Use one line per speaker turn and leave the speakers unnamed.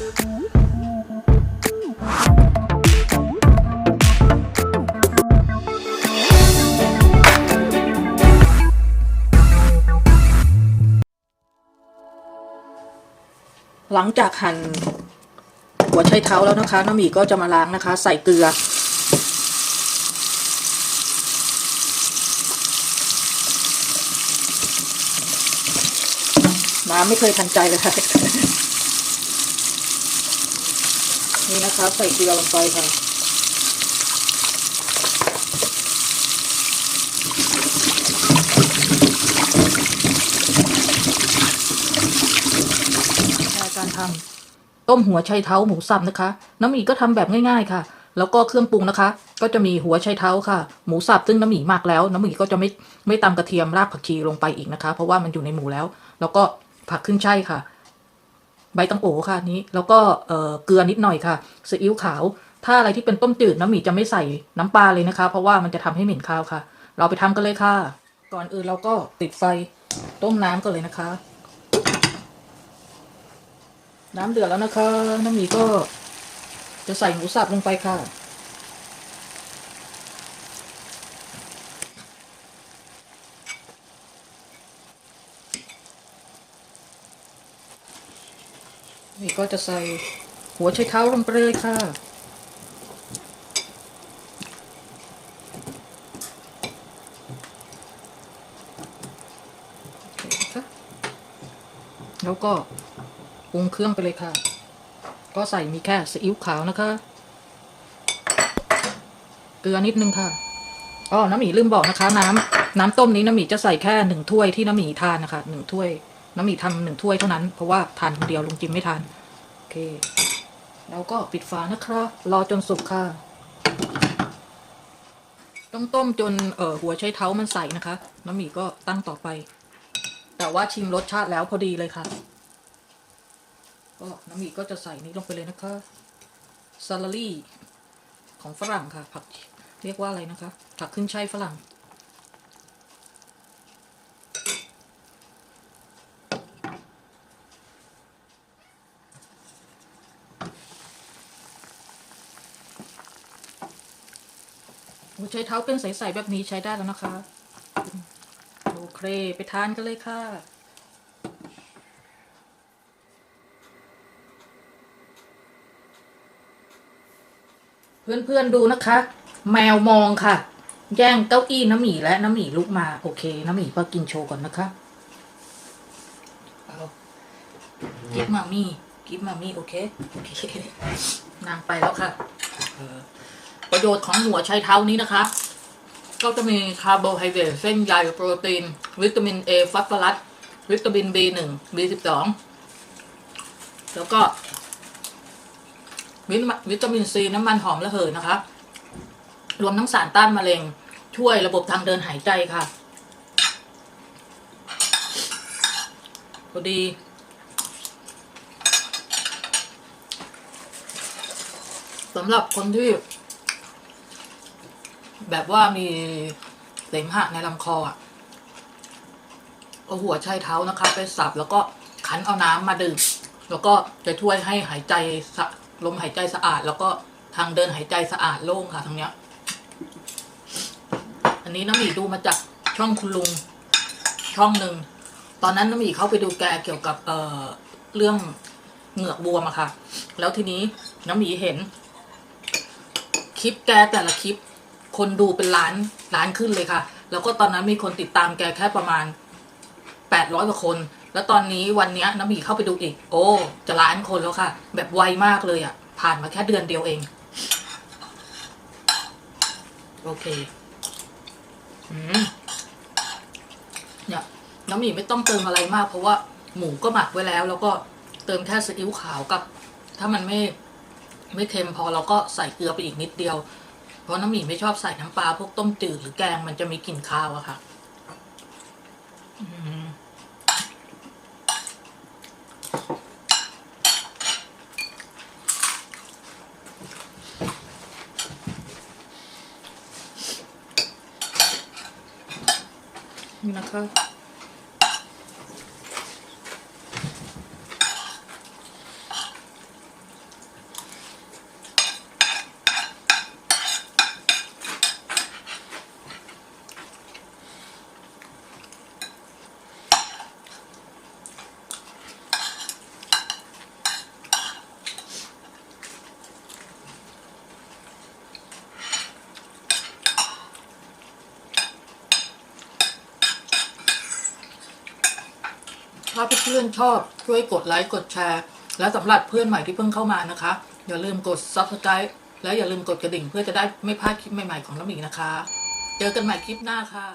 หลังจากหั่นหัวไชเท้าแล้วนะคะ น้ำหมี่ก็จะมาล้างนะคะ ใส่เกลือ น้ำไม่เคยทันใจเลยค่ะ นี่นะคะใส่เกลือลงไปค่ะการทำต้มหัวไชเท้าหมูสับนะคะ น้ำหมี่ก็ทำแบบง่ายๆค่ะแล้วก็เครื่องปรุงนะคะ ก็จะมีหัวไชเท้าค่ะ หมูสับซึ่งน้ำหมี่หมักแล้ว น้ำหมี่ก็จะไม่ไม่ตำกระเทียมรากผักชีลงไปอีกนะคะ เพราะว่ามันอยู่ในหมูแล้ว แล้วก็ผักขึ้นช่ายค่ะ ใบตังโอค่ะนี้ แล้วก็เกลือนิดหน่อยค่ะซีอิ๊วขาว ถ้าอะไรที่เป็นต้มจืดน้ำหมี่จะไม่ใส่น้ำปลาเลยนะคะ เพราะว่ามันจะทำให้เหม็นคาวค่ะ เราไปทำกันเลยค่ะ ก่อนอื่นเราก็ติดไฟต้มน้ำกันเลยนะคะ น้ำเดือดแล้วนะคะ น้ำหมีก็จะใส่หมูสับลงไปค่ะ นี่ก็จะใส่หัวไชเท้าลงไปเลยค่ะ แล้วก็ปรุงเครื่องไปเลยค่ะ ก็ใส่มีแค่ซีอิ๊วขาวนะคะ เกลือนิดนึงค่ะอ๋อน้ำหมีลืมบอกนะคะ น้ำน้ำต้มนี้น้ำหมีจะใส่แค่หนึ่งถ้วยที่น้ำหมีทานนะคะหนึ่งถ้วย น้ำหมีทำหนึ่งถ้วยเท่านั้น เพราะว่าทานคนเดียวลุงจิมไม่ทาน โอเค แล้วก็ปิดฝานะคะรอจนสุกค่ะ ต้องต้มจนเอ่อหัวใช้เท้ามันใสนะคะ น้ำหมีก็ตั้งต่อไป แต่ว่าชิมรสชาติแล้วพอดีเลยค่ะ ก็น้ำหมี่ก็จะใส่นี้ลงไปเลยนะคะซาลารี่ของฝรั่งค่ะ ผักเรียกว่าอะไรนะคะ ผักขึ้นช่ายฝรั่ง ใช้เท้าเป็นใสๆแบบนี้ใช้ได้แล้วนะคะ โอเค ไปทานกันเลยค่ะเพื่อนๆดูนะคะ แมวมองค่ะ แย่งเก้าอี้น้ำหมีและน้ำหมีลุกมา โอเค น้ำหมีก็กินโชว์ก่อนนะคะเอากิฟมามี่กิฟมามี่โอเคโอเคนางไปแล้วค่ะ ประโยชน์ของหัวไชเท้านี้นะคะ ก็จะมีคาร์โบไฮเดรตเส้นใยโปรตีน วิตามินเอฟอสฟอรัสวิตามิน B1 B12 แล้วก็วิตามินวิตามินซีน้ำมันหอมระเหยนะคะ รวมทั้งสารต้านมะเร็ง ช่วยระบบทางเดินหายใจค่ะพอดีสำหรับคนที่ แบบว่ามีเสมหะในลำคออะเอาหัวไชเท้านะคะ ไปสับแล้วก็คั้นเอาน้ำมาดื่มแล้วก็จะช่วยให้หายใจลมหายใจสะอาด แล้วก็ทางเดินหายใจสะอาดโล่งค่ะทางเนี้ย อันนี้น้ำหมีดูมาจากช่องคุณลุงช่องหนึ่งตอนนั้นน้ำหมีเข้าไปดูแกเกี่ยวกับเอ่อเรื่องเหงือกบวมอะค่ะ แล้วทีนี้น้ำหมีเห็น คลิปแกแต่ละคลิป คนดูเป็นล้านล้านขึ้นเลยค่ะ แล้วก็ตอนนั้นมีคนติดตามแกแค่ประมาณแปดร้อยกว่าคน แล้วตอนนี้วันนี้น้ำหมีเข้าไปดูอีก โอ้ จะล้านคนแล้วค่ะ แบบไวมากเลยอะผ่านมาแค่เดือนเดียวเอง โอเคเนี่ยน้ำหมี่ไม่ต้องเติมอะไรมาก เพราะว่าหมูก็หมักไว้แล้ว แล้วก็เติมแค่ซีอิ๊วขาวกับ ถ้ามันไม่ไม่เค็มพอเราก็ใส่เกลือไปอีกนิดเดียว ราะน้ำหมี่ไม่ชอบใส่น้ำปลาพวกต้มจืดหรือแกงมันจะมีกลิ่นคาวอะค่ะนี่นะคะาเพื่อนๆชอบช่วยกดไลค์กดแชร์ และสำหรับเพื่อนใหม่ที่เพิ่งเข้ามานะคะ อย่าลืมกด subscribe และอย่าลืมกดกระดิ่งเพื่อจะได้ไม่พลาดคลิปใหม่ๆของน้ำหมีนะคะ เจอกันใหม่คลิปหน้าค่ะ